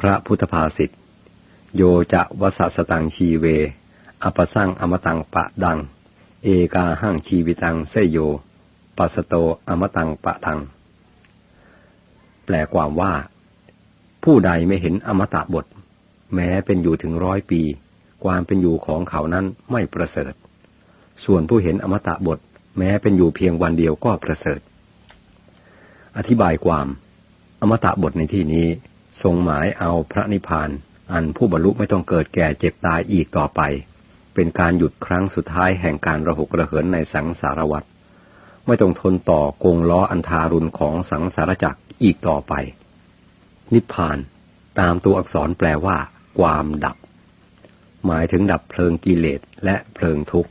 พระพุทธภาษิตโยจะวสสตังชีเว อปสังอมตังปะดัง เอกาหังชีวิตังเสยโย ปัสโตอมตังปะดัง แปลความว่า ผู้ใดไม่เห็นอมตะบท แม้เป็นอยู่ถึงร้อยปี ความเป็นอยู่ของเขานั้นไม่ประเสริฐ ส่วนผู้เห็นอมตะบท แม้เป็นอยู่เพียงวันเดียวก็ประเสริฐ อธิบายความ อมตะบทในที่นี้ ทรงหมายเอาพระนิพพาน อันผู้บรรลุไม่ต้องเกิดแก่เจ็บตายอีกต่อไป เป็นการหยุดครั้งสุดท้ายแห่งการระหกระเหินในสังสารวัฏไม่ต้องทนต่อกงล้ออันทารุณของสังสารจักรอีกต่อไป นิพพาน ตามตัวอักษรแปลว่า ความดับ หมายถึงดับเพลิงกิเลสและเพลิงทุกข์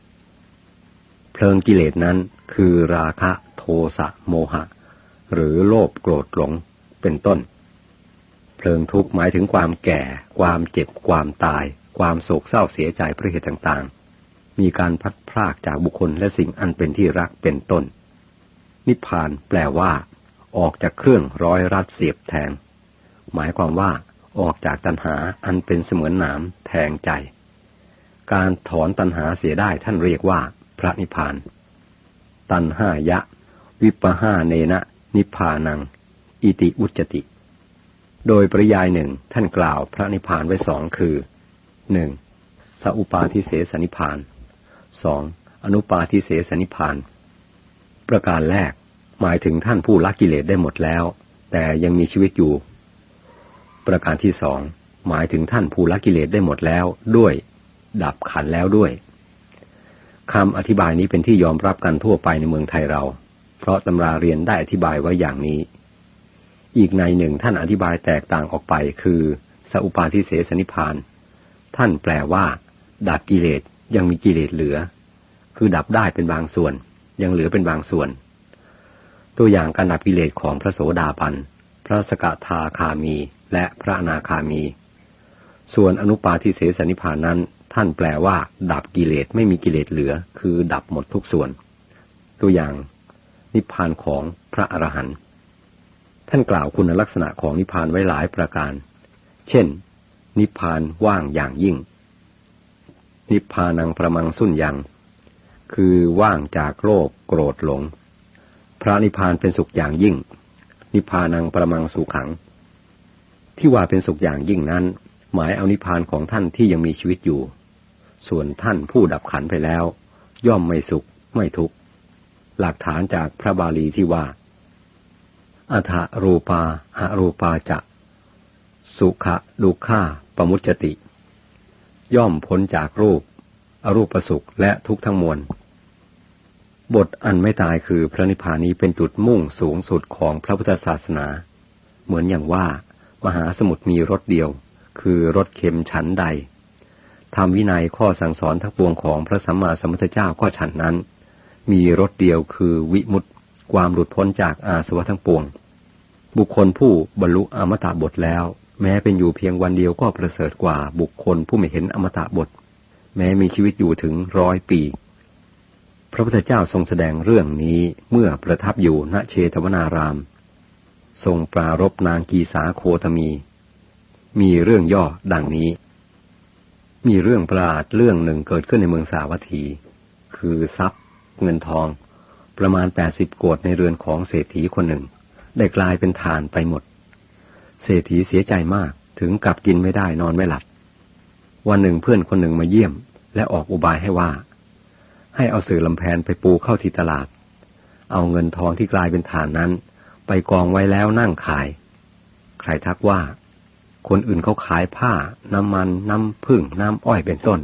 เพลิงกิเลสนั้นคือราคะโทสะโมหะ หรือโลภโกรธหลงเป็นต้น เพลิงทุกข์หมายถึงความแก่ ความเจ็บ ความตาย ความโศกเศร้าเสียใจเพราะเหตุต่างๆ มีการพัดพรากจากบุคคลและสิ่งอันเป็นที่รักเป็นต้น นิพพานแปลว่า ออกจากเครื่องร้อยรัดเสียบแทง หมายความว่า ออกจากตัณหาอันเป็นเสมือนหนามแทงใจ การถอนตัณหาเสียได้ท่านเรียกว่า พระนิพพาน ตัณหายะ วิปหาเนนะ นิพพานัง อิติอุจติ โดยปริยายหนึ่งท่านกล่าวพระนิพพานไว้สองคือหนึ่งสัอุปาทิเสสนิพพานสองอนุปาทิเสสนิพพาน ประการแรกหมายถึงท่านผู้ละกิเลสได้หมดแล้ว แต่ยังมีชีวิตอยู่ ประการที่สองหมายถึงท่านผู้ละกิเลสได้หมดแล้วด้วย ดับขันแล้วด้วยคำอธิบายนี้เป็นที่ยอมรับกันทั่วไปในเมืองไทยเรา เพราะตำราเรียนได้อธิบายไว้อย่างนี้ อีกในหนึ่งท่านอธิบายแตกต่างออกไปคือสัพปาทิเสสนิพาน ท่านแปลว่า ดับกิเลสยังมีกิเลสเหลือ คือดับได้เป็นบางส่วน ยังเหลือเป็นบางส่วน ตัวอย่างการดับกิเลสของพระโสดาบันพระสกทาคามีและพระอนาคามี ส่วนอนุปาทิเสสนิพานนั้น ท่านแปลว่า ดับกิเลสไม่มีกิเลสเหลือ คือดับหมดทุกส่วน ตัวอย่างนิพพานของพระอรหันต์ ท่านกล่าวคุณลักษณะของนิพพานไว้หลายประการ เช่น นิพพานว่างอย่างยิ่ง นิพพานังประมังสุญยัง คือว่างจากโลภโกรธหลง พระนิพพานเป็นสุขอย่างยิ่ง นิพพานังประมังสุขัง ที่ว่าเป็นสุขอย่างยิ่งนั้น หมายเอานิพพานของท่านที่ยังมีชีวิตอยู่ ส่วนท่านผู้ดับขันไปแล้ว ย่อมไม่สุขไม่ทุกข์ หลักฐานจากพระบาลีที่ว่า อัฐรูปาอรูปาจะ สุขะดุขาปมุจติ ย่อมพ้นจากรูป อรูปสุขและทุกทั้งมวล บทอันไม่ตายคือพระนิพพานนี้เป็นจุดมุ่งสูงสุดของพระพุทธศาสนา เหมือนอย่างว่า มหาสมุทรมีรถเดียว คือรถเข็มฉันใดทำวินัยข้อสั่งสอนทั้งปวงของพระสัมมาสัมพุทธเจ้าก็ฉันนั้น มีรถเดียวคือวิมุตต ความหลุดพ้นจากอาสวะทั้งปวง บุคคลผู้บรรลุอมตะบทแล้ว แม้เป็นอยู่เพียงวันเดียวก็ประเสริฐกว่าบุคคลผู้ไม่เห็นอมตะบท แม้มีชีวิตอยู่ถึงร้อยปี พระพุทธเจ้าทรงแสดงเรื่องนี้เมื่อประทับอยู่ณเชตวนาราม ทรงปรารบนางกีสาโคตมี มีเรื่องย่อดังนี้ มีเรื่องประหลาดเรื่องหนึ่งเกิดขึ้นในเมืองสาวัตถี คือทรัพย์เงินทอง ประมาณแปดสิบโกดในเรือนของเศรษฐีคนหนึ่ง ได้กลายเป็นฐานไปหมด เศรษฐีเสียใจมากถึงกับกินไม่ได้นอนไม่หลับ วันหนึ่งเพื่อนคนหนึ่งมาเยี่ยม และออกอุบายให้ว่า ให้เอาสื่อลำแพนไปปูเข้าที่ตลาด เอาเงินทองที่กลายเป็นฐานนั้น ไปกองไว้แล้วนั่งขาย ใครทักว่า คนอื่นเขาขายผ้า น้ำมัน น้ำพึ่งน้ำอ้อยเป็นต้น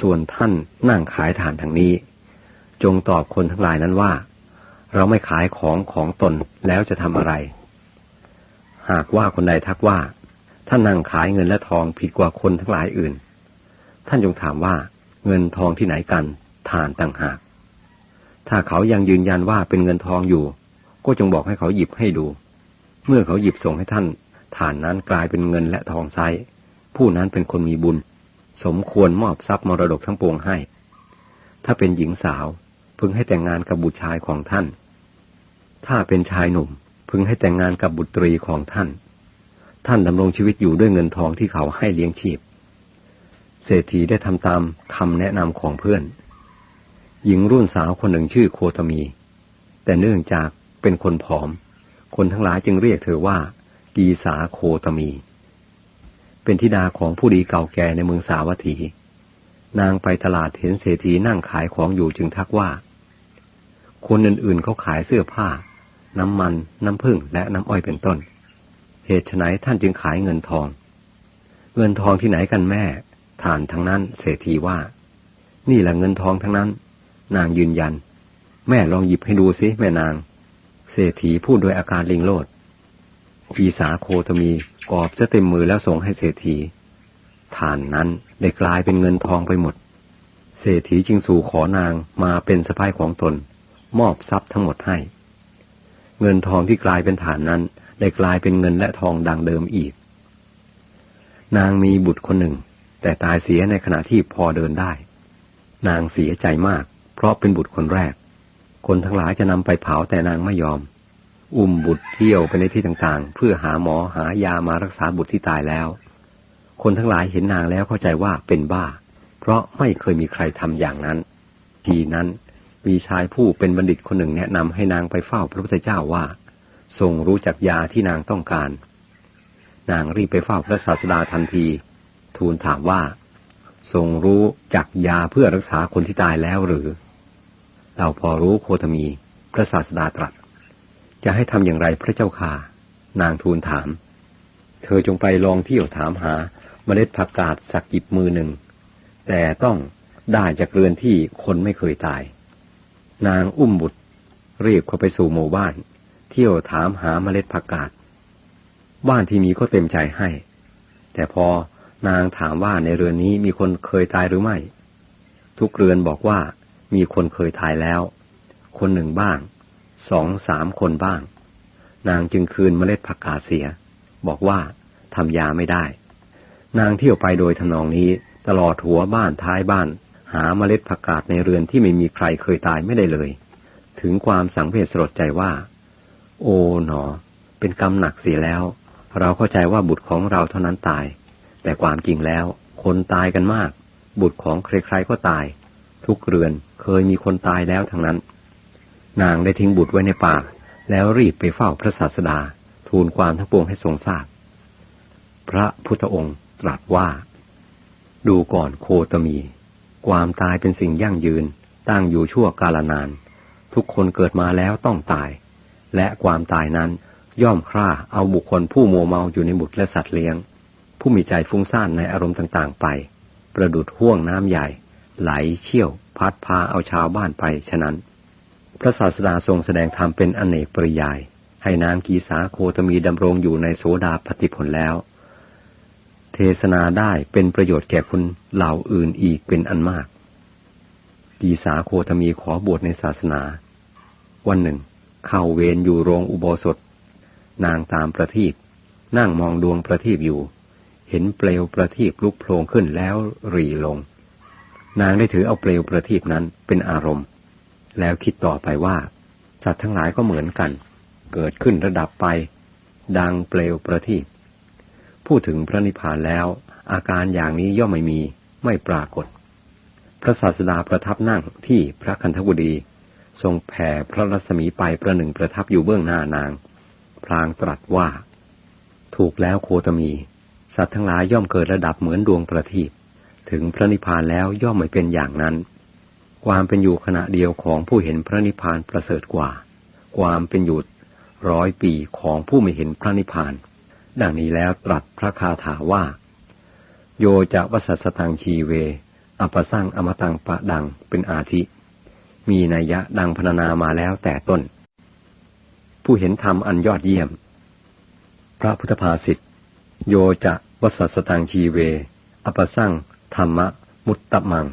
ส่วนท่านนั่งขายฐานทางนี้ จงตอบคนทั้งหลายนั้นว่า เราไม่ขายของของตนแล้วจะทำอะไร หากว่าคนใดทักว่า ท่านนั่งขายเงินและทองผิดกว่าคนทั้งหลายอื่น ท่านจงถามว่า เงินทองที่ไหนกันทานต่างหาก ถ้าเขายังยืนยันว่าเป็นเงินทองอยู่ ก็จงบอกให้เขาหยิบให้ดู เมื่อเขาหยิบส่งให้ท่านฐานนั้นกลายเป็นเงินและทองไซผู้นั้นเป็นคนมีบุญ สมควรมอบทรัพย์มรดกทั้งปวงให้ ถ้าเป็นหญิงสาว พึงให้แต่งงานกับบุตรชายของท่าน ถ้าเป็นชายหนุ่ม พึงให้แต่งงานกับบุตรีของท่าน ท่านดำรงชีวิตอยู่ด้วยเงินทองที่เขาให้เลี้ยงชีพ เศรษฐีได้ทำตามคำแนะนำของเพื่อน หญิงรุ่นสาวคนหนึ่งชื่อโคตมี แต่เนื่องจากเป็นคนผอม คนทั้งหลายจึงเรียกเธอว่า กีสาโคตมี เป็นธิดาของผู้ดีเก่าแก่ในเมืองสาวัตถีนางไปตลาดเห็นเศรษฐีนั่งขายของอยู่จึงทักว่า คนอื่นๆเขาขายเสื้อผ้า น้ำมัน น้ำผึ้งและน้ำอ้อยเป็นต้น เหตุไฉนท่านจึงขายเงินทอง เงินทองที่ไหนกันแม่ฐานทั้งนั้นเศรษฐีว่า นี่แหละเงินทองทั้งนั้น นางยืนยัน แม่ลองหยิบให้ดูสิแม่นาง เศรษฐีพูดโดยอาการลิงโลดพีสาโคตมีกอบจะเต็มมือแล้วส่งให้เศรษฐีฐานนั้นได้กลายเป็นเงินทองไปหมด เศรษฐีจึงสู่ขอนางมาเป็นสะพ้ายของตน มอบทรัพย์ทั้งหมดให้ เงินทองที่กลายเป็นฐานนั้น ได้กลายเป็นเงินและทองดังเดิมอีก นางมีบุตรคนหนึ่ง แต่ตายเสียในขณะที่พอเดินได้ นางเสียใจมาก เพราะเป็นบุตรคนแรก คนทั้งหลายจะนำไปเผาแต่นางไม่ยอม อุ้มบุตรเที่ยวไปในที่ต่างๆ เพื่อหาหมอหายามารักษาบุตรที่ตายแล้ว คนทั้งหลายเห็นนางแล้วเข้าใจว่าเป็นบ้า เพราะไม่เคยมีใครทำอย่างนั้น ทีนั้น มีชายผู้เป็นบัณฑิตคนหนึ่งแนะนำให้นางไปเฝ้าพระพุทธเจ้าว่า ทรงรู้จักยาที่นางต้องการ นางรีบไปเฝ้าพระศาสดาทันที ทูลถามว่า ทรงรู้จักยาเพื่อรักษาคนที่ตายแล้วหรือ เราพอรู้โคตมี พระศาสดาตรัส จะให้ทำอย่างไรพระเจ้าค่ะ นางทูลถาม เธอจงไปลองเที่ยวถามหาเมล็ดผักกาดสักหยิบมือหนึ่ง แต่ต้องได้จากเรือนที่คนไม่เคยตาย นางอุ้มบุตร รีบเข้าไปสู่หมู่บ้าน เที่ยวถามหาเมล็ดผักกาดบ้านที่มีก็เต็มใจให้ แต่พอนางถามว่าในเรือนนี้มีคนเคยตายหรือไม่ ทุกเรือนบอกว่ามีคนเคยตายแล้ว คนหนึ่งบ้าง สองสามคนบ้าง นางจึงคืนเมล็ดผักกาดเสีย บอกว่าทำยาไม่ได้ นางเที่ยวไปโดยทนองนี้ตลอดหัวบ้านท้ายบ้าน หาเมล็ดผักกาดในเรือนที่ไม่มีใครเคยตายไม่ได้เลย ถึงความสังเวชสลดใจว่า โอ๋หนอ เป็นกรรมหนักเสียแล้ว เราเข้าใจว่าบุตรของเราเท่านั้นตาย แต่ความจริงแล้ว คนตายกันมาก บุตรของใครๆก็ตาย ทุกเรือนเคยมีคนตายแล้วทั้งนั้น นางได้ทิ้งบุตรไว้ในป่า แล้วรีบไปเฝ้าพระศาสดา ทูลความทั้งปวงให้ทรงทราบพระพุทธองค์ตรัสว่า ดูก่อนโคตมี ความตายเป็นสิ่งยั่งยืน ตั้งอยู่ชั่วกาลนาน ทุกคนเกิดมาแล้วต้องตาย และความตายนั้นย่อมฆ่าเอาบุคคลผู้มัวเมาอยู่ในบุตรและสัตว์เลี้ยง ผู้มีใจฟุ้งซ่านในอารมณ์ต่างๆ ไป ประดุดห่วงน้ำใหญ่ ไหลเชี่ยว พัดพาเอาชาวบ้านไปฉะนั้น พระศาสดาทรงแสดงธรรมเป็นอเนกปริยาย ให้นางกีสาโคตมีดำรงอยู่ในโสดาปฏิผลแล้ว เทศนาได้เป็นประโยชน์แก่คนเหล่าอื่นอีกเป็นอันมาก กีสาโคตมีขอบวชในศาสนา วันหนึ่ง เข้าเวรอยู่โรงอุโบสถ นางตามประทีปนั่งมองดวงประทีปอยู่ เห็นเปลวประทีปลุกโผล่ขึ้นแล้วรีลง นางได้ถือเอาเปลวประทีปนั้นเป็นอารมณ์ แล้วคิดต่อไปว่า สัตว์ทั้งหลายก็เหมือนกัน เกิดขึ้นระดับไป ดังเปลวประทีป พูดถึงพระนิพพานแล้ว อาการอย่างนี้ย่อมไม่มีไม่ปรากฏ พระศาสดาประทับนั่งที่พระคันธกุฎีทรงแผ่พระรัศมีไปประหนึ่งประทับอยู่เบื้องหน้านาง พลางตรัสว่า ถูกแล้วโคตมี สัตว์ทั้งหลายย่อมเกิดระดับเหมือนดวงประทีปถึงพระนิพพานแล้วย่อมไม่เป็นอย่างนั้น ความเป็นอยู่ขณะเดียวของผู้เห็นพระนิพพานประเสริฐกว่า ความเป็นอยู่ร้อยปีของผู้ไม่เห็นพระนิพพาน ดังนี้แล้วตรัสพระคาถาว่า โยจะวสัสตังชีเวอปสร้างอมตังปะดังเป็นอาทิ มีนัยยะดังพรรณนามาแล้วแต่ต้น ผู้เห็นธรรมอันยอดเยี่ยม พระพุทธภาษิตโยจะวสัสตังชีเวอปสั่งธรรมะมุตตะมัง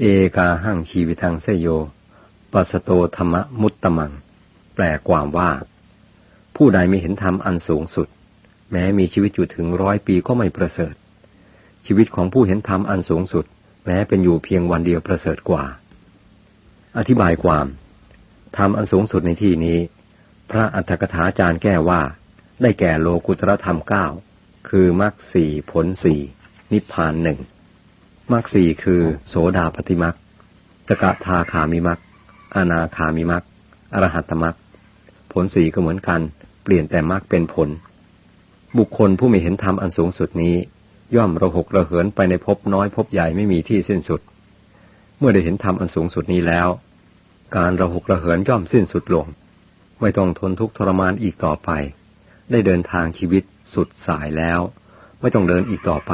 เอกาหังชีวิตังเสโยปัสโตธรรมะมุตตะมัง แปลความว่า ผู้ใดไม่เห็นธรรมอันสูงสุด แม้มีชีวิตอยู่ถึงร้อยปีก็ไม่ประเสริฐ ชีวิตของผู้เห็นธรรมอันสูงสุด แม้เป็นอยู่เพียงวันเดียวประเสริฐกว่า อธิบายความธรรมอันสูงสุดในที่นี้ พระอัฏฐกถาจารย์แก้ว่า ได้แก่โลกุตรธรรมเก้าคือมรรคสี่ผลสี่นิพพานหนึ่งมรรคสี่คือโสดาปฏิมรรคสกทาคามิมรรคอนาคามิมรรคอรหัตมรรคผลสี่ก็เหมือนกัน เปลี่ยนแต่มรรคเป็นผล บุคคลผู้ไม่เห็นธรรมอันสูงสุดนี้ ย่อมระหกระเหินไปในภพน้อยภพใหญ่ไม่มีที่สิ้นสุด เมื่อได้เห็นธรรมอันสูงสุดนี้แล้ว การระหกระเหินย่อมสิ้นสุดลง ไม่ต้องทนทุกข์ทรมานอีกต่อไป ได้เดินทางชีวิตสุดสายแล้ว ไม่ต้องเดินอีกต่อไป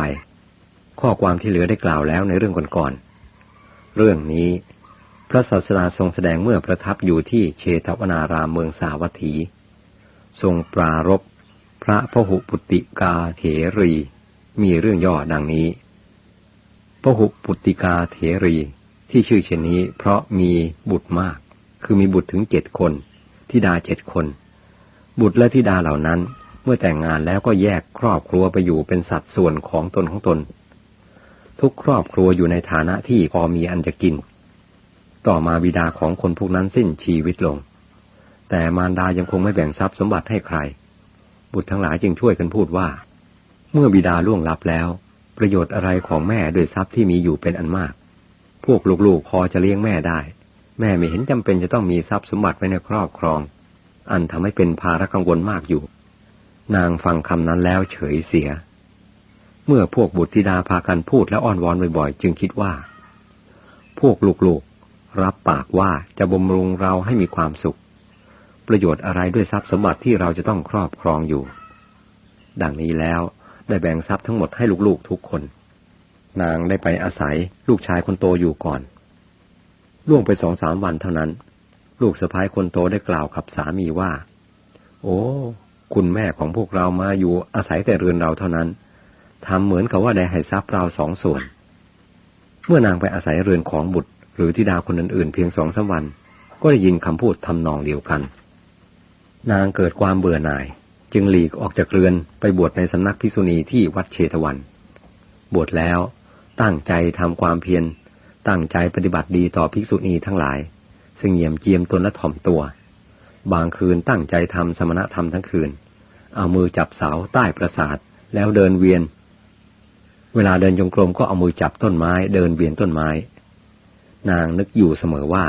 ข้อความที่เหลือได้กล่าวแล้วในเรื่องก่อนๆเรื่องนี้พระศาสดาทรงแสดงเมื่อประทับอยู่ที่เชตวนารามเมืองสาวัตถี ทรงปรารบ พระพหุปุติกาเถรี มีเรื่องย่อดังนี้พหุปุติกาเถรีที่ชื่อเช่นนี้ เพราะมีบุตรมาก คือมีบุตรถึงเจ็ดคนทิดาเจ็ดคน บุตรและทิดาเหล่านั้น เมื่อแต่งงานแล้วก็แยกครอบครัวไปอยู่เป็นสัดส่วนของตนของตน ทุกครอบครัวอยู่ในฐานะที่พอมีอันจะกิน ต่อมาบิดาของคนพวกนั้นสิ้นชีวิตลง แต่มารดายังคงไม่แบ่งทรัพย์สมบัติให้ใคร บุตรทั้งหลายจึงช่วยกันพูดว่า เมื่อบิดาล่วงลับแล้ว ประโยชน์อะไรของแม่ด้วยทรัพย์ที่มีอยู่เป็นอันมาก พวกลูกๆพอจะเลี้ยงแม่ได้ แม่ไม่เห็นจำเป็นจะต้องมีทรัพย์สมบัติไว้ในครอบครอง อันทำให้เป็นภาระกังวลมากอยู่ นางฟังคำนั้นแล้วเฉยเสีย เมื่อพวกบุตรธิดาพากันพูดและอ้อนวอนบ่อยๆ จึงคิดว่า พวกลูกๆรับปากว่าจะบำรุงเราให้มีความสุข ประโยชน์อะไรด้วยทรัพย์สมบัติที่เราจะต้องครอบครองอยู่ ดังนี้แล้วได้แบ่งทรัพย์ทั้งหมดให้ลูกๆทุกคน นางได้ไปอาศัยลูกชายคนโตอยู่ก่อน ล่วงไปสองสามวันเท่านั้น ลูกสะพ้ายคนโตได้กล่าวกับสามีว่า โอ้คุณแม่ของพวกเรามาอยู่อาศัยแต่เรือนเราเท่านั้นทำเหมือนกับว่าได้ให้ทรัพย์เราสองส่วน เมื่อนางไปอาศัยเรือนของบุตร หรือธิดาคนอื่นๆเพียงสองสาวัน ก็ได้ยินคำพูดทำนองเดียวกัน นางเกิดความเบื่อหน่าย จึงหลีกออกจากเรือนไปบวชในสำนักภิกษุณีที่วัดเชตวัน บวชแล้วตั้งใจทำความเพียร ตั้งใจปฏิบัติดีต่อภิกษุณีทั้งหลาย ซึ่งเยี่ยมเจียมตนและถ่อมตัว บางคืนตั้งใจทำสมณธรรมทั้งคืน เอามือจับเสาใต้ประสาทแล้วเดินเวียน เวลาเดินจงกรมก็เอามือจับต้นไม้ เดินเวียนต้นไม้ นางนึกอยู่เสมอว่า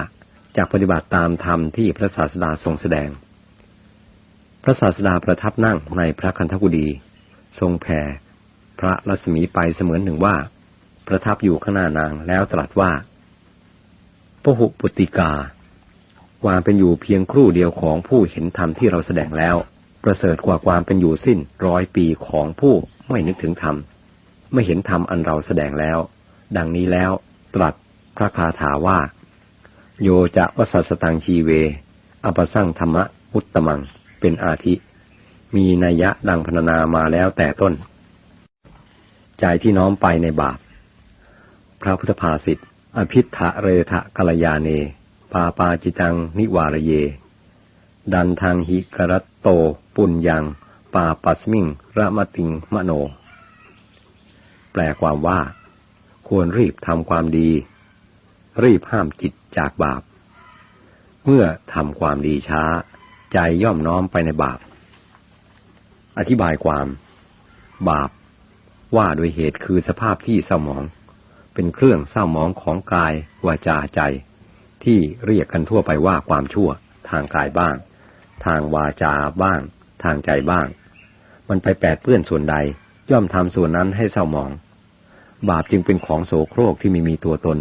จากปฏิบัติตามธรรมที่พระศาสดาทรงแสดง พระศาสดาประทับนั่งในพระคันธกุฎีทรงแผ่พระรัศมีไปเสมือนหนึ่งว่า ประทับอยู่ข้างหน้านางแล้วตรัสว่าพหุปุติกา ความเป็นอยู่เพียงครู่เดียวของผู้เห็นธรรมที่เราแสดงแล้ว ประเสริฐกว่าความเป็นอยู่สิ้นร้อยปีของผู้ไม่นึกถึงธรรมไม่เห็นธรรมอันเราแสดงแล้ว ดังนี้แล้วตรัสพระคาถาว่า โยจะวสัสตังชีเว อปสั่งธรรมะอุตตมัง เป็นอาทิ มีนัยยะดังพรรณนามาแล้วแต่ต้น ใจที่น้อมไปในบาป พระพุทธภาษิตอภิธะเรทะกัลยาเน ปาปาจิตังนิวารเย ดันทางหิกรัตโต ปุญญัง ปาปัสมิงระมติงมโน แปลความว่า ควรรีบทำความดี รีบห้ามจิตจากบาป เมื่อทำความดีช้า ใจย่อมน้อมไปในบาป อธิบายความ บาป ว่าโดยเหตุคือสภาพที่เศร้าหมอง เป็นเครื่องเศร้าหมองของกายวาจาใจ ที่เรียกกันทั่วไปว่าความชั่ว ทางกายบ้าง ทางวาจาบ้าง ทางใจบ้าง มันไปแปดเปื้อนส่วนใด ย่อมทำส่วนนั้นให้เศร้าหมอง บาปจึงเป็นของโสโครกที่ไม่มีตัวตน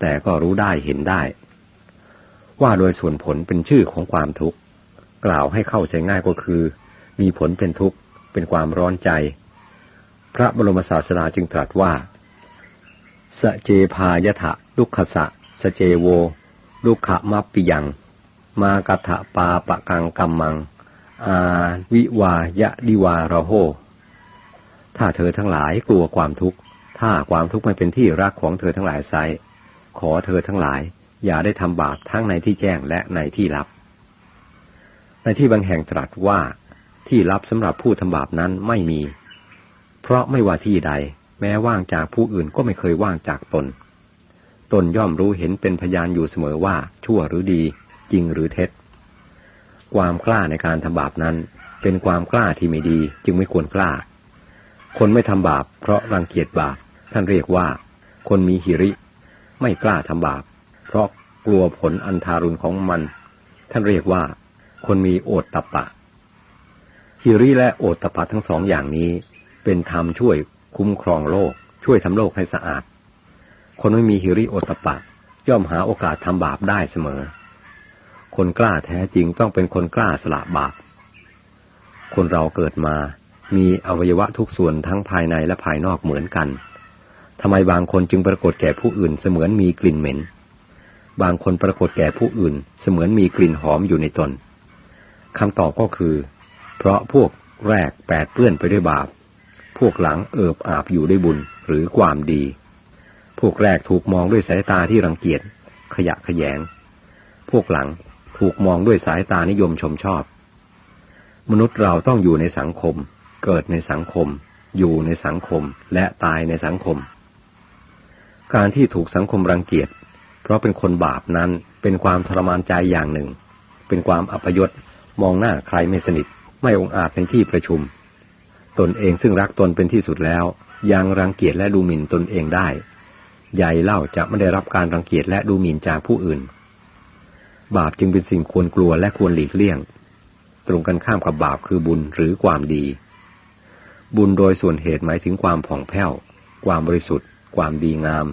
แต่ก็รู้ได้เห็นได้ ว่าโดยส่วนผลเป็นชื่อของความทุกข์ กล่าวให้เข้าใจง่ายก็คือ มีผลเป็นทุกข์เป็นความร้อนใจ พระบรมศาสดาจึงตรัสว่า สเจพายะทะลุกขสะสเจโว ลุขะมัปปิยัง มากถะปาปะกังกัมมัง อาวิวายะดิวาระโห ถ้าเธอทั้งหลายกลัวความทุกข์ ถ้าความทุกข์ไม่เป็นที่รักของเธอทั้งหลายไซขอเธอทั้งหลาย อย่าได้ทำบาปทั้งในที่แจ้งและในที่ลับ ในที่บางแห่งตรัสว่าที่ลับสำหรับผู้ทำบาปนั้นไม่มี เพราะไม่ว่าที่ใด แม้ว่างจากผู้อื่นก็ไม่เคยว่างจากตน ตนย่อมรู้เห็นเป็นพยานอยู่เสมอว่า ชั่วหรือดี จริงหรือเท็จ ความกล้าในการทำบาปนั้น เป็นความกล้าที่ไม่ดีจึงไม่ควรกล้า คนไม่ทำบาป เพราะรังเกียจบาป ท่านเรียกว่า คนมีหิริ ไม่กล้าทำบาป เพราะกลัวผลอันทารุณของมัน ท่านเรียกว่า คนมีโอตตะปะฮิริและโอตตะปะทั้งสองอย่างนี้ เป็นธรรมช่วยคุ้มครองโลก ช่วยทำโลกให้สะอาด คนไม่มีฮิริโอตตะปะ ย่อมหาโอกาสทำบาปได้เสมอ คนกล้าแท้จริงต้องเป็นคนกล้าสละบาป คนเราเกิดมามีอวัยวะทุกส่วนทั้งภายในและภายนอกเหมือนกันทำไมบางคนจึงปรากฏแก่ผู้อื่นเสมือนมีกลิ่นเหม็น บางคนปรากฏแก่ผู้อื่นเสมือนมีกลิ่นหอมอยู่ในตน คำตอบก็คือ เพราะพวกแรกแปดเปื้อนไปด้วยบาป พวกหลังเอิบอาบอยู่ด้วยบุญหรือความดี พวกแรกถูกมองด้วยสายตาที่รังเกียจ ขยะขยง พวกหลังถูกมองด้วยสายตานิยมชมชอบ มนุษย์เราต้องอยู่ในสังคม เกิดในสังคม อยู่ในสังคมและตายในสังคม การที่ถูกสังคมรังเกียจ เพราะเป็นคนบาปนั้นเป็นความทรมานใจอย่างหนึ่ง เป็นความอัปยศ มองหน้าใครไม่สนิท ไม่องอาจในที่ประชุม ตนเองซึ่งรักตนเป็นที่สุดแล้ว ยังรังเกียจและดูหมิ่นตนเองได้ ใหญ่เล่าจะไม่ได้รับการรังเกียจและดูหมิ่นจากผู้อื่น บาปจึงเป็นสิ่งควรกลัวและควรหลีกเลี่ยง ตรงกันข้ามกับบาปคือบุญหรือความดี บุญโดยส่วนเหตุหมายถึงความผ่องแผ้ว ความบริสุทธิ์ ความดีงาม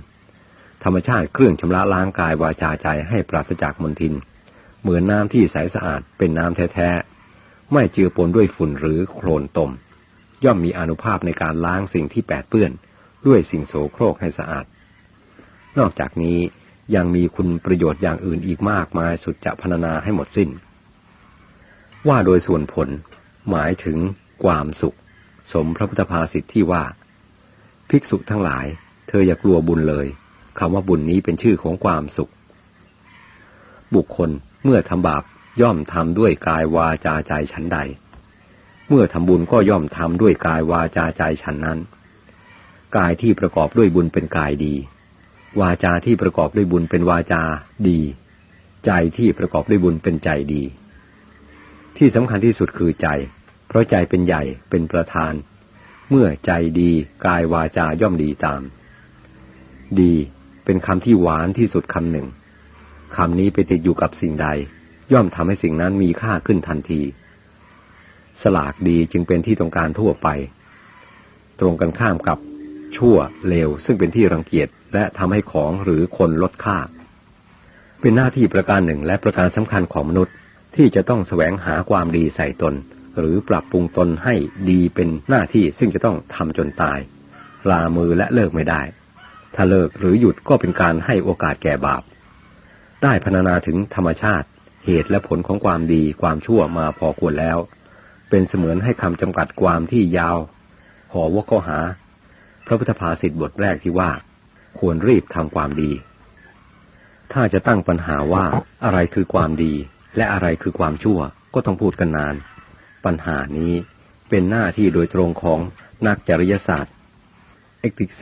ธรรมชาติเครื่องชำระล้างกายวาจาใจให้ปราศจากมลทิน เหมือนน้ำที่ใสสะอาดเป็นน้ำแท้ๆ ไม่เจือปนด้วยฝุ่นหรือโคลนตม ย่อมมีอนุภาพในการล้างสิ่งที่แปดเปื้อน ด้วยสิ่งโสโครกให้สะอาด นอกจากนี้ยังมีคุณประโยชน์อย่างอื่นอีกมากมายสุดจะพรรณนาให้หมดสิน้น ว่าโดยส่วนผลหมายถึงความสุข สมพระพุทธภาษิตที่ว่า ภิกษุทั้งหลาย เธออย่ากลัวบุญเลยคำว่าบุญนี้เป็นชื่อของความสุข บุคคล เมื่อทำบาปย่อมทำด้วยกายวาจาใจฉันใด เมื่อทำบุญก็ย่อมทำด้วยกายวาจาใจฉันนั้น กายที่ประกอบด้วยบุญเป็นกายดี วาจาที่ประกอบด้วยบุญเป็นวาจาดี ใจที่ประกอบด้วยบุญเป็นใจดี ที่สำคัญที่สุดคือใจ เพราะใจเป็นใหญ่เป็นประธาน เมื่อใจดีกายวาจาย่อมดีตาม ดีเป็นคำที่หวานที่สุดคำหนึ่ง คำนี้ไปติดอยู่กับสิ่งใด ย่อมทำให้สิ่งนั้นมีค่าขึ้นทันที สลากดีจึงเป็นที่ต้องการทั่วไป ตรงกันข้ามกับชั่วเลวซึ่งเป็นที่รังเกียจและทำให้ของหรือคนลดค่า เป็นหน้าที่ประการหนึ่งและประการสำคัญของมนุษย์ที่จะต้องแสวงหาความดีใส่ตน หรือปรับปรุงตนให้ดีเป็นหน้าที่ซึ่งจะต้องทำจนตาย ลามือและเลิกไม่ได้ ถ้าเลิกหรือหยุดก็เป็นการให้โอกาสแก่บาป ได้พรรณนาถึงธรรมชาติ เหตุและผลของความดีความชั่วมาพอควรแล้ว เป็นเสมือนให้คำจำกัดความที่ยาวหอว่าก็หา พระพุทธภาษิตบทแรกที่ว่า ควรรีบทำความดี ถ้าจะตั้งปัญหาว่าอะไรคือความดี และอะไรคือความชั่วก็ต้องพูดกันนาน ปัญหานี้เป็นหน้าที่โดยตรงของนักจริยศาสตร์ ethics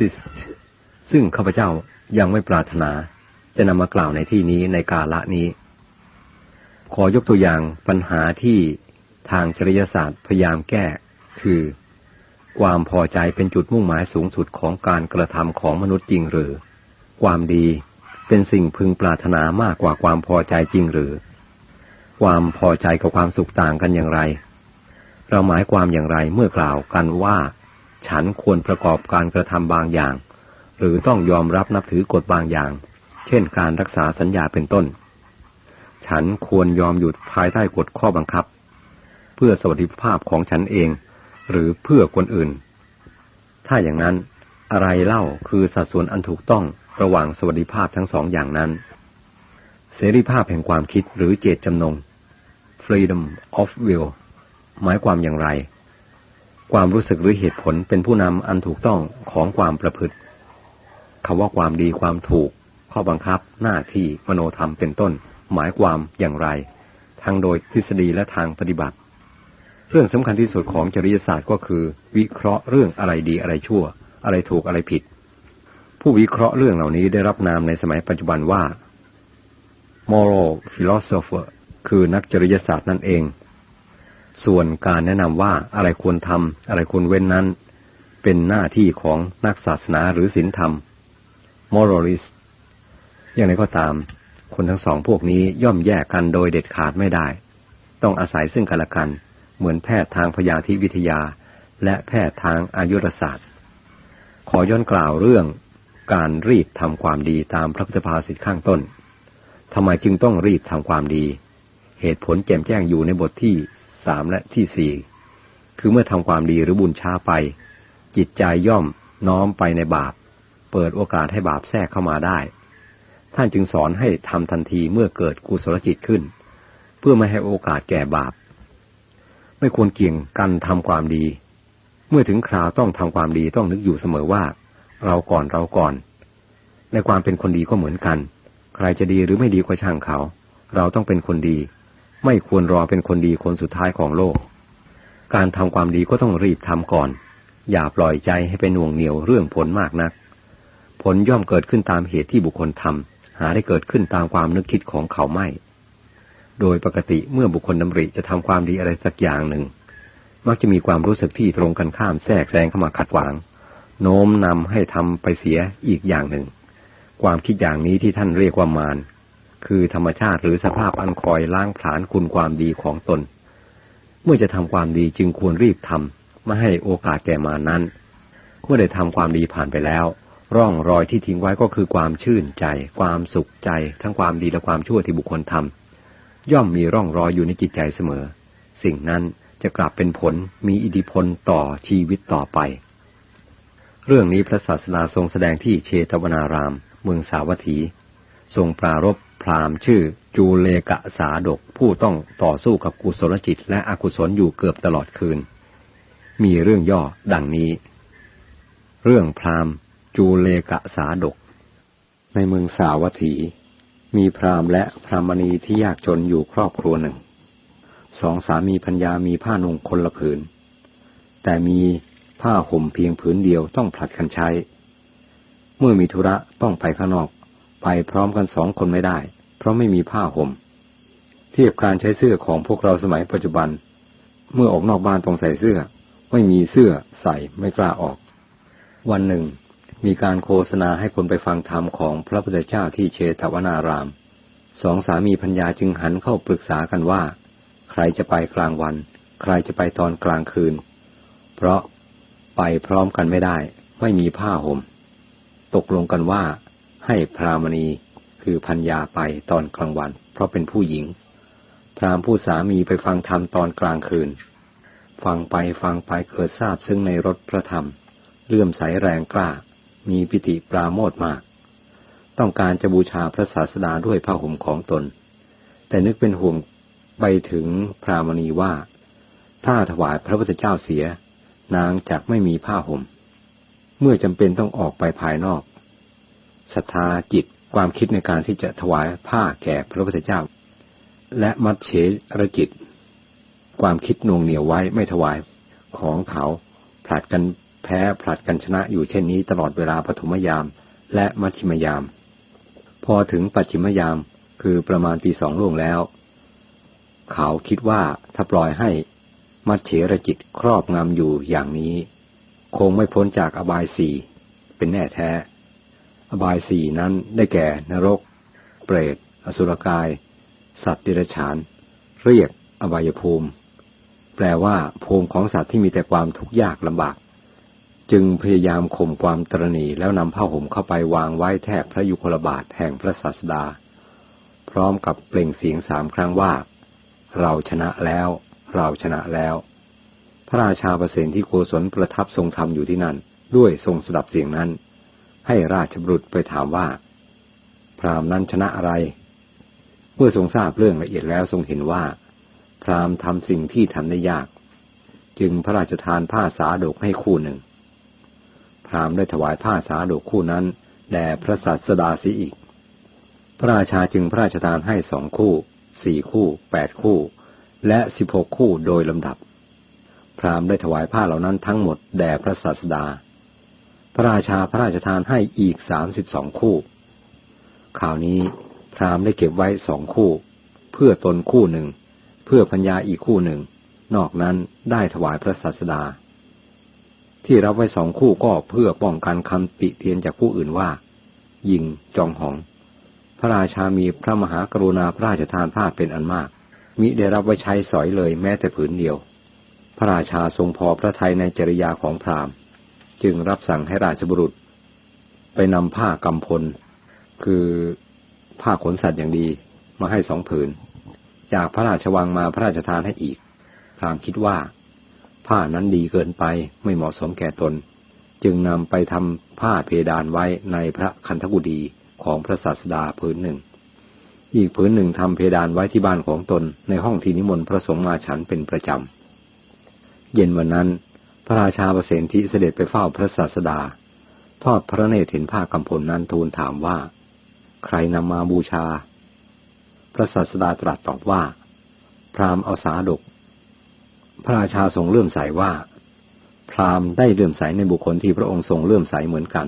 ซึ่งข้าพเจ้ายังไม่ปรารถนา จะนำมากล่าวในที่นี้ในกาละนี้ ขอยกตัวอย่างปัญหาที่ทางจริยศาสตร์พยายามแก้ คือ ความพอใจเป็นจุดมุ่งหมายสูงสุดของการกระทำของมนุษย์จริงหรือ ความดีเป็นสิ่งพึงปรารถนามากกว่าความพอใจจริงหรือ ความพอใจกับความสุขต่างกันอย่างไร เราหมายความอย่างไรเมื่อกล่าวกันว่า ฉันควรประกอบการกระทำบางอย่าง หรือต้องยอมรับนับถือกฎบางอย่าง เช่นการรักษาสัญญาเป็นต้น ฉันควรยอมหยุดภายใต้กฎข้อบังคับ เพื่อสวัสดิภาพของฉันเอง หรือเพื่อคนอื่น ถ้าอย่างนั้นอะไรเล่าคือสัดส่วนอันถูกต้องระหว่างสวัสดิภาพทั้งสองอย่างนั้น เสรีภาพแห่งความคิดหรือเจตจำนง freedom of will หมายความอย่างไร ความรู้สึกหรือเหตุผลเป็นผู้นำอันถูกต้องของความประพฤติคำว่าความดีความถูก ข้อบังคับ หน้าที่มโนธรรมเป็นต้น หมายความอย่างไร ทั้งโดยทฤษฎีและทางปฏิบัติ เรื่องสำคัญที่สุดของจริยศาสตร์ก็คือ วิเคราะห์เรื่องอะไรดีอะไรชั่ว อะไรถูกอะไรผิด ผู้วิเคราะห์เรื่องเหล่านี้ได้รับนามในสมัยปัจจุบันว่า moral philosopher คือนักจริยศาสตร์นั่นเอง ส่วนการแนะนำว่าอะไรควรทำอะไรควรเว้นนั้น เป็นหน้าที่ของนักศาสนาหรือศีลธรรม moralist อย่างไรก็ตาม คนทั้งสองพวกนี้ย่อมแยกกันโดยเด็ดขาดไม่ได้ ต้องอาศัยซึ่งกันและกัน เหมือนแพทย์ทางพยาธิวิทยา และแพทย์ทางอายุรศาสตร์ ขอย้อนกล่าวเรื่องการรีบทำความดีตามพระพุทธภาษิตข้างต้นทำไมจึงต้องรีบทำความดี เหตุผลแจ่มแจ้งอยู่ในบทที่สามและที่สี่คือเมื่อทำความดีหรือบุญช้าไป จิตใจย่อมน้อมไปในบาป เปิดโอกาสให้บาปแทรกเข้ามาได้ ท่านจึงสอนให้ทำทันทีเมื่อเกิดกุศลจิตขึ้น เพื่อไม่ให้โอกาสแก่บาป ไม่ควรเกี่ยงกันทำความดี เมื่อถึงคราวต้องทำความดีต้องนึกอยู่เสมอว่า เราก่อนเราก่อน ในความเป็นคนดีก็เหมือนกัน ใครจะดีหรือไม่ดีก็ช่างเขา เราต้องเป็นคนดี ไม่ควรรอเป็นคนดีคนสุดท้ายของโลก การทำความดีก็ต้องรีบทำก่อน อย่าปล่อยใจให้เป็นห่วงเหนียวเรื่องผลมากนัก ผลย่อมเกิดขึ้นตามเหตุที่บุคคลทำ หาได้เกิดขึ้นตามความนึกคิดของเขาไม่ โดยปกติเมื่อบุคคลดำริจะทำความดีอะไรสักอย่างหนึ่ง มักจะมีความรู้สึกที่ตรงกันข้ามแทรกแซงเข้ามาขัดขวาง โน้มนำให้ทำไปเสียอีกอย่างหนึ่ง ความคิดอย่างนี้ที่ท่านเรียกว่ามารคือธรรมชาติหรือสภาพอันคอยล้างผลาญคุณความดีของตน เมื่อจะทำความดีจึงควรรีบทำไม่ให้โอกาสแก่มานั้น เมื่อได้ทำความดีผ่านไปแล้ว ร่องรอยที่ทิ้งไว้ก็คือความชื่นใจ ความสุขใจ ทั้งความดีและความชั่วที่บุคคลทำย่อมมีร่องรอยอยู่ในจิตใจเสมอ สิ่งนั้นจะกลับเป็นผลมีอิทธิพลต่อชีวิตต่อไป เรื่องนี้พระศาสดาทรงแสดงที่เชตวนาราม เมืองสาวัตถี ทรงปรารบพราหมณ์ชื่อจูเลกะสาดกผู้ต้องต่อสู้กับกุศลจิต และอกุศลอยู่เกือบตลอดคืน มีเรื่องย่อดังนี้ เรื่องพราหมณ์ จูเลกะสาดก ในเมืองสาวัตถี มีพราหมณ์และพรามณีที่ยากจนอยู่ครอบครัวหนึ่ง สองสามีพัญญามีผ้านุ่งคนละผืน แต่มีผ้าห่มเพียงผืนเดียวต้องผลัดกันใช้ เมื่อมีธุระต้องไปข้างนอก ไปพร้อมกันสองคนไม่ได้ เพราะไม่มีผ้าหม่ม เทียบการใช้เสื้อของพวกเราสมัยปัจจุบัน เมื่อออกนอกบ้านต้องใส่เสื้อ ไม่มีเสื้อใส่ไม่กล้าออก วันหนึ่ง มีการโฆษณาให้คนไปฟังธรรมของพระพุทธเจ้าที่เชตวนาราม สองสามีพัญญาจึงหันเข้าปรึกษากันว่า ใครจะไปกลางวัน ใครจะไปตอนกลางคืน เพราะไปพร้อมกันไม่ได้ ไม่มีผ้าหม่ม ตกลงกันว่า ให้พรามณีคือพัญญาไปตอนกลางวัน เพราะเป็นผู้หญิง พรามผู้สามีไปฟังธรรมตอนกลางคืน ฟังไปฟังไปเกิดทราบซึ่งในรถพระธรรม เลื่อมใสแรงกล้า มีปิติปราโมทมาก ต้องการจะบูชาพระศาสดาด้วยผ้าห่มของตน แต่นึกเป็นห่วงไปถึงพรามณีว่า ถ้าถวายพระพุทธเจ้าเสีย นางจักไม่มีผ้าห่ม เมื่อจำเป็นต้องออกไปภายนอกศรัทธาจิตความคิดในการที่จะถวายผ้าแก่พระพุทธเจ้า และมัดเฉรจิต ความคิดนวงเหนียวไว้ไม่ถวายของเขาผลัดกัน แพ้ผลัดกันชนะอยู่เช่นนี้ตลอดเวลาปฐมยาม และมัชชิมยาม พอถึงปัจฉิมยาม คือประมาณตีสองล่วงแล้ว เขาคิดว่าถ้าปล่อยให้มัดเฉรจิตครอบงำอยู่อย่างนี้ คงไม่พ้นจากอบายสี่เป็นแน่แท้ อบายสี่นั้นได้แก่นรก เปรต อสุรกาย สัตว์ดิรฉาน เรียกอบายภูมิ แปลว่าภูมิของสัตว์ที่มีแต่ความทุกข์ยากลำบาก จึงพยายามข่มความตรณีแล้วนำผ้าห่มเข้าไปวางไว้แทบพระยุคลบาทแห่งพระศาสดา พร้อมกับเปล่งเสียงสามครั้งว่า เราชนะแล้ว เราชนะแล้ว พระราชาประสิทธิที่โกศลประทับทรงธรรมอยู่ที่นั่น ด้วยทรงสดับเสียงนั้น ให้ราชบุตรไปถามว่า พราหมณ์นั้นชนะอะไร เมื่อทรงทราบเรื่องละเอียดแล้วทรงเห็นว่า พราหมณ์ทำสิ่งที่ทำได้ยาก จึงพระราชทานผ้าสาดกให้คู่หนึ่ง พราหมณ์ได้ถวายผ้าสาดกคู่นั้นแด่พระสัสดาสีอีก พระราชาจึงพระราชทานให้สองคู่ สี่คู่แปดคู่ และสิบหกคู่โดยลำดับ พราหมณ์ได้ถวายผ้าเหล่านั้นทั้งหมดแด่พระศาสดา พระราชาพระราชทานให้อีกสามสิบสองคู่ข่าวนี้พราหมณ์ได้เก็บไว้สองคู่ เพื่อตนคู่หนึ่ง เพื่อพัญญาอีกคู่หนึ่ง นอกนั้นได้ถวายพระศาสดา ที่รับไว้สองคู่ก็เพื่อป้องกันคำติเตียนจากผู้อื่นว่า ยิงจองหอง พระราชามีพระมหากรุณาพระราชทานผ้าเป็นอันมาก มิได้รับไว้ใช้สอยเลยแม้แต่ผืนเดียว พระราชาทรงพอพระทัยในจริยาของพราหมณ์ จึงรับสั่งให้ราชบุรุษ ไปนำผ้ากำพล คือผ้าขนสัตว์อย่างดีมาให้สองผืน จากพระราชวังมาพระราชทานให้อีกพราหมณ์คิดว่า ผ้านั้นดีเกินไปไม่เหมาะสมแก่ตน จึงนำไปทำผ้าเพดานไว้ในพระคันธกุฎีของพระศาสดาผืนหนึ่ง อีกผืนหนึ่งทำเพดานไว้ที่บ้านของตนในห้องที่นิมนต์พระสงฆ์มาฉันเป็นประจำ เย็นวันนั้น พระราชาประเสนทิเสด็จไปเฝ้าพระศาสดา ทอดพระเนตรเห็นผ้ากำพลนั้นทูลถามว่า ใครนำมาบูชา พระศาสดาตรัสตอบว่า พราหมณ์เอาสาดก พระราชาทรงเลื่อมใสว่า พราหมณ์ได้เลื่อมใสในบุคคลที่พระองค์ทรงเลื่อมใสเหมือนกัน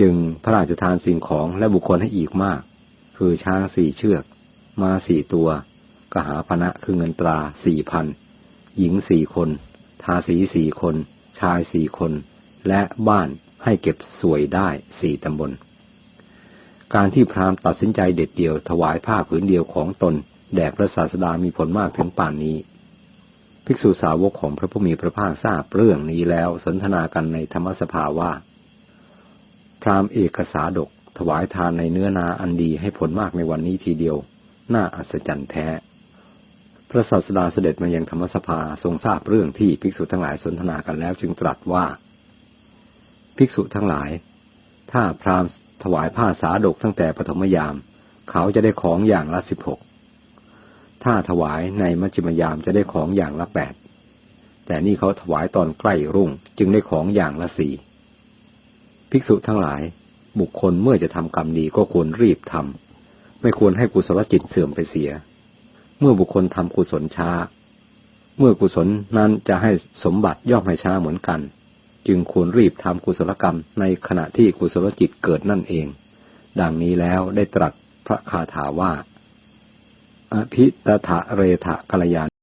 จึงพระราชทานสิ่งของและบุคคลให้อีกมาก คือช้างสี่เชือก มาสี่ตัว กหาพนะคือเงินตราสี่พันหญิงสี่คน ทาสีสี่คน ชายสี่คน และบ้านให้เก็บสวยได้สี่ตำบล การที่พราหมณ์ตัดสินใจเด็ดเดี่ยวถวายผ้าผืนเดียวของตนแด่พระศาสดามีผลมากถึงป่านนี้ ภิกษุสาวกของพระผู้มีพระภาคทราบเรื่องนี้แล้วสนทนากันในธรรมสภาว่า พราหมณ์เอกสาดก ถวายทานในเนื้อนาอันดีให้ผลมากในวันนี้ทีเดียว น่าอัศจรรย์แท้ พระศาสดาเสด็จมายังธรรมสภาทรงทราบเรื่องที่ภิกษุทั้งหลายสนทนากันแล้วจึงตรัสว่า ภิกษุทั้งหลาย ถ้าพราหมณ์ถวายผ้าสาดกตั้งแต่ปฐมยาม เขาจะได้ของอย่างละสิบหก ถ้าถวายในมัจจิมยามจะได้ของอย่างละแปด แต่นี่เขาถวายตอนใกล้รุ่งจึงได้ของอย่างละสี่ ภิกษุทั้งหลาย บุคคลเมื่อจะทำกรรมดีก็ควรรีบทำ ไม่ควรให้กุศลจิตเสื่อมไปเสีย เมื่อบุคคลทำกุศลช้า เมื่อกุศลนั้นจะให้สมบัติย่อมให้ช้าเหมือนกัน จึงควรรีบทำกุศลกรรมในขณะที่กุศลจิตเกิดนั่นเอง ดังนี้แล้วได้ตรัสพระคาถาว่า อธิตถะเรถะกัลยา